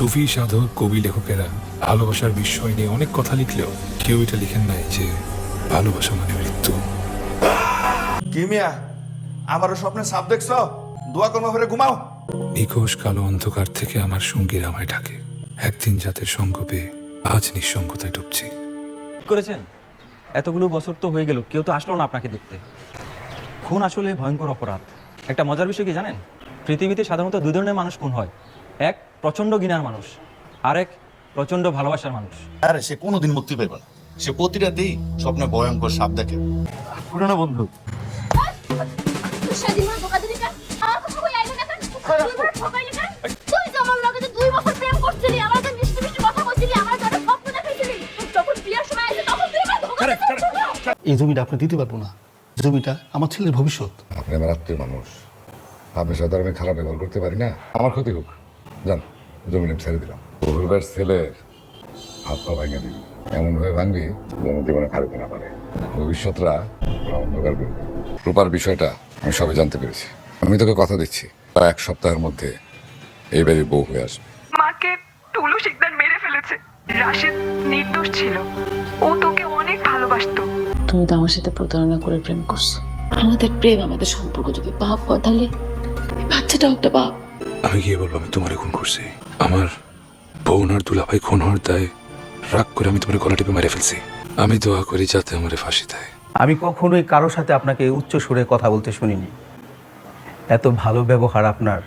সুফি সাধক কবি লেখকেরা ভালোবাসার বিষয় নিয়ে অনেক কথা লিখলেও কেউ এটা লিখেন নাই যে ভালোবাসা মানে মৃত্যু। কি মিয়া? আবারও স্বপ্নে সাপ দেখছ? দোয়া কর্ম করে ঘুমাও। নিখোশ কালো অন্ধকার থেকে আমার সঙ্গীর আমায় ডাকে একদিন যাতে সঙ্গ পেয়ে আজ নিঃসঙ্গতায় ডুবছি। করেছেন? এতগুলো বছর তো হয়ে গেল কেউ তো আসলো না আপনাকে দেখতে। খুন আসলে ভয়ঙ্কর অপরাধ। একটা মজার বিষয় কি জানেন? পৃথিবীতে সাধারণত দুই ধরনের মানুষ খুন হয়। এক প্রচণ্ড ঘৃণার মানুষ। আরেক প্রচণ্ড ভালোবাসার মানুষ। আরে সে কোনোদিন মুক্তি পাইবে না। সে প্রতিরাতেই স্বপ্নে ভয়ঙ্কর সাপ দেখে। পুরানো বন্ধু। দুই। এই জমিটা আপনি দিতে পারব না। জমিটা আমার ছেলের ভবিষ্যৎ। আপনি আমার আত্মীয় মানুষ। আপনার সাথে আমি খারাপ ব্যবহার করতে পারি না। আমার ক্ষতি হোক। যান জমিন ছেড়ে দিলাম। বহুবার ছেলের হাত পা ভাঙে দিল। এমন ভাবে ভাঙবি যেন জীবনে খারাপ না পারে। ভবিষ্যৎরা অন্ধকার করবে রূপার বিষয়টা আমি সবে জানতে পেরেছি। আমি তোকে কথা দিচ্ছি। প্রায় এক সপ্তাহের মধ্যে এই বাড়ির বউ হয়ে আসবে। মাকে টুলু শিকদার মেরে ফেলেছে। রাশেদ নির্দোষ ছিল। ও তোকে অনেক ভালোবাসতো। তুমি তো আমার সাথে প্রতারণা করে প্রেম করছ। আমাদের প্রেম আমাদের সম্পর্ক যদি পাপ এই বাচ্চাটাও একটা পাপ আমি গিয়ে বলব আমি তোমারে খুন করছি। আমার বোন আর দুলাভাই খুন হওয়ার দায় রাগ করে আমি তোমার গলা টিপে মেরে ফেলছি। আমি দোয়া করি যাতে আমার ফাঁসি দেয়। আমি কখনোই কারোর সাথে আপনাকে উচ্চ সুরে কথা বলতে শুনিনি। এত ভালো ব্যবহার আপনার।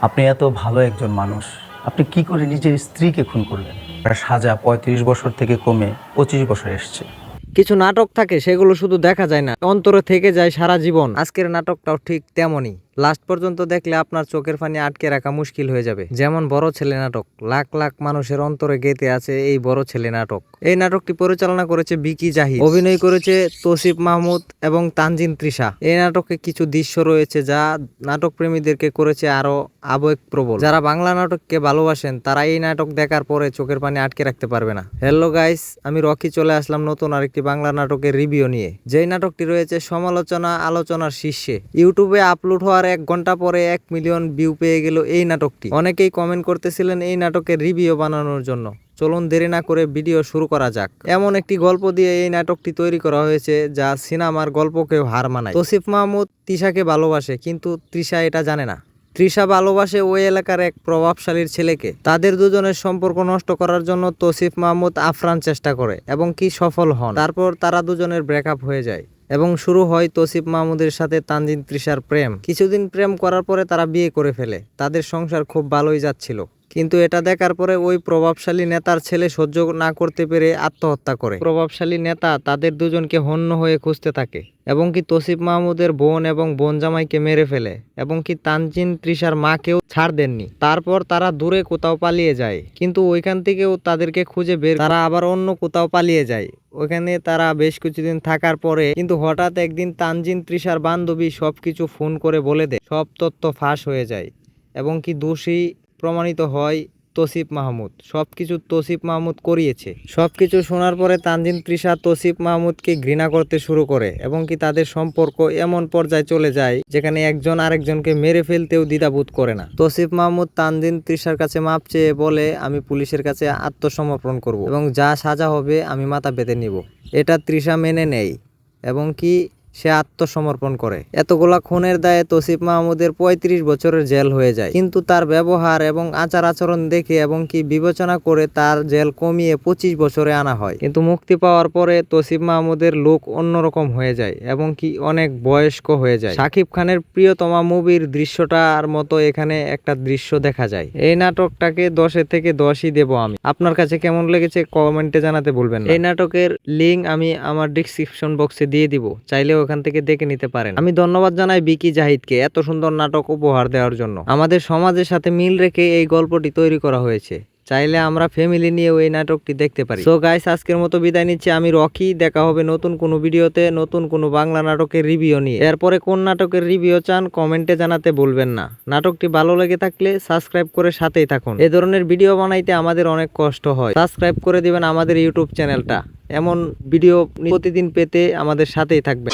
আপনি এত ভালো একজন মানুষ। আপনি কি করে নিজের স্ত্রীকে খুন করলেন? তার সাজা পঁয়ত্রিশ বছর থেকে কমে পঁচিশ বছর এসছে। কিছু নাটক থাকে সেগুলো শুধু দেখা যায় না। অন্তরে থেকে যায় সারা জীবন। আজকের নাটকটাও ঠিক তেমনই। লাস্ট পর্যন্ত দেখলে আপনার চোখের পানি আটকে রাখা মুশকিল হয়ে যাবে। যেমন বড় ছেলে নাটক, লাখ লাখ মানুষের অন্তরে গেতে আছে এই বড় ছেলে নাটক। এই নাটকটি পরিচালনা করেছে বিকি জাহিদ, অভিনয় করেছে তৌসিফ মাহমুদ এবং তানজিন তৃষা। এই নাটকে কিছু দৃশ্য রয়েছে যা নাটক প্রেমীদেরকে করেছে আরও আবেগ প্রবল যারা বাংলা নাটককে ভালোবাসেন, তারা এই নাটক দেখার পরে চোখের পানি আটকে রাখতে পারবে না। হ্যালো গাইস, আমি রকি চলে আসলাম নতুন আরেকটি বাংলা নাটকের রিভিউ নিয়ে। যেই নাটকটি রয়েছে সমালোচনা আলোচনার শীর্ষে, ইউটিউবে আপলোড হওয়ার এক ঘণ্টা পরে এক মিলিয়ন ভিউ পেয়ে গেল এই নাটকটি। অনেকেই কমেন্ট করতেছিলেন এই নাটকের রিভিউ বানানোর জন্য। চলুন দেরি না করে ভিডিও শুরু করা যাক। এমন একটি গল্প দিয়ে এই নাটকটি তৈরি করা হয়েছে যা সিনেমার গল্পকেও হার মানায়। তসিফ মাহমুদ তৃষাকে ভালোবাসে, কিন্তু তৃষা এটা জানে না। তৃষা ভালোবাসে ওই এলাকার এক প্রভাবশালীর ছেলেকে। তাদের দুজনের সম্পর্ক নষ্ট করার জন্য তসিফ মাহমুদ আফরান চেষ্টা করে এবং কি সফল হন। তারপর তারা দুজনের ব্রেকআপ হয়ে যায়। এবং শুরু হয় তসিফ মাহমুদের সাথে তানজিন তৃষার প্রেম। কিছুদিন প্রেম করার পরে তারা বিয়ে করে ফেলে। তাদের সংসার খুব ভালোই যাচ্ছিল। কিন্তু এটা দেখার পরে ওই প্রভাবশালী নেতার ছেলে সহ্য না করতে পেরে আত্মহত্যা করে। প্রভাবশালী নেতা তাদের দুজনকে হন্য হয়ে খুঁজতে থাকে এবং কি তসিফ মাহমুদের বোন এবং বোন জামাইকে মেরে ফেলে এবং কি তানজিন তৃষার মাকেও ছাড় দেননি। তারপর তারা দূরে কোথাও পালিয়ে যায়। কিন্তু ওইখান থেকেও তাদেরকে খুঁজে বের তারা আবার অন্য কোথাও পালিয়ে যায়। ওখানে তারা বেশ কিছুদিন থাকার পরে কিন্তু হঠাৎ একদিন তানজিন, তৃষার বান্ধবী সব কিছু ফোন করে বলে দেয়। সব তথ্য ফাঁস হয়ে যায় এবং কি দোষী প্রমাণিত হয় তসিফ মাহমুদ। সব কিছু তসিফ মাহমুদ করিয়েছে। সব কিছু শোনার পরে তানজিন তৃষা তসিফ মাহমুদকে ঘৃণা করতে শুরু করে এবং কি তাদের সম্পর্ক এমন পর্যায়ে চলে যায় যেখানে একজন আরেকজনকে মেরে ফেলতেও দ্বিধাবোধ করে না। তসিফ মাহমুদ তানজিন তৃষার কাছে মাপ চেয়ে বলে, আমি পুলিশের কাছে আত্মসমর্পণ করব এবং যা সাজা হবে আমি মাথা পেতে নিব। এটা তৃষা মেনে নেয় এবং কি সে আত্মসমর্পণ করে। এতগুলা খুনের দায়ে তসিফ মাহমুদের পঁয়ত্রিশ বছরের জেল হয়ে যায়। কিন্তু তার ব্যবহার এবং আচার আচরণ দেখে এবং কি বিবেচনা করে তার জেল কমিয়ে পঁচিশ বছরে আনা হয়। কিন্তু মুক্তি পাওয়ার পরে তসিফ মাহমুদের লুক অন্যরকম হয়ে যায় এবং কি অনেক বয়স্ক হয়ে যায়। সাকিব খানের প্রিয়তমা মুভির দৃশ্যটার মতো এখানে একটা দৃশ্য দেখা যায়। এই নাটকটাকে দশে থেকে দশই দেব আমি। আপনার কাছে কেমন লেগেছে কমেন্টে জানাতে বলবেন এই নাটকের লিঙ্ক আমি আমার ডিসক্রিপশন বক্সে দিয়ে দিব। চাইলে ওখান থেকে দেখে নিতে পারেন। আমি ধন্যবাদ জানাই বিকি জাহিদকে এত সুন্দর নাটক উপহার দেওয়ার জন্য। আমাদের সমাজের সাথে মিল রেখে এই গল্পটি তৈরি করা হয়েছে। চাইলে আমরা ফ্যামিলি নিয়েও এই নাটকটি দেখতে পারি। সো গাইস আজকের মতো বিদায় নিচ্ছি। আমি রকি। দেখা হবে নতুন কোনো ভিডিওতে, নতুন কোনো বাংলা নাটকের রিভিউ নিয়ে। এরপরে কোন নাটকের রিভিউ চান কমেন্টে জানাতে বলবেন না। নাটকটি ভালো লেগে থাকলে সাবস্ক্রাইব করে সাথেই থাকুন। এ ধরনের ভিডিও বানাইতে আমাদের অনেক কষ্ট হয়। সাবস্ক্রাইব করে দিবেন আমাদের ইউটিউব চ্যানেলটা এমন ভিডিও প্রতিদিন পেতে আমাদের সাথেই থাকবেন।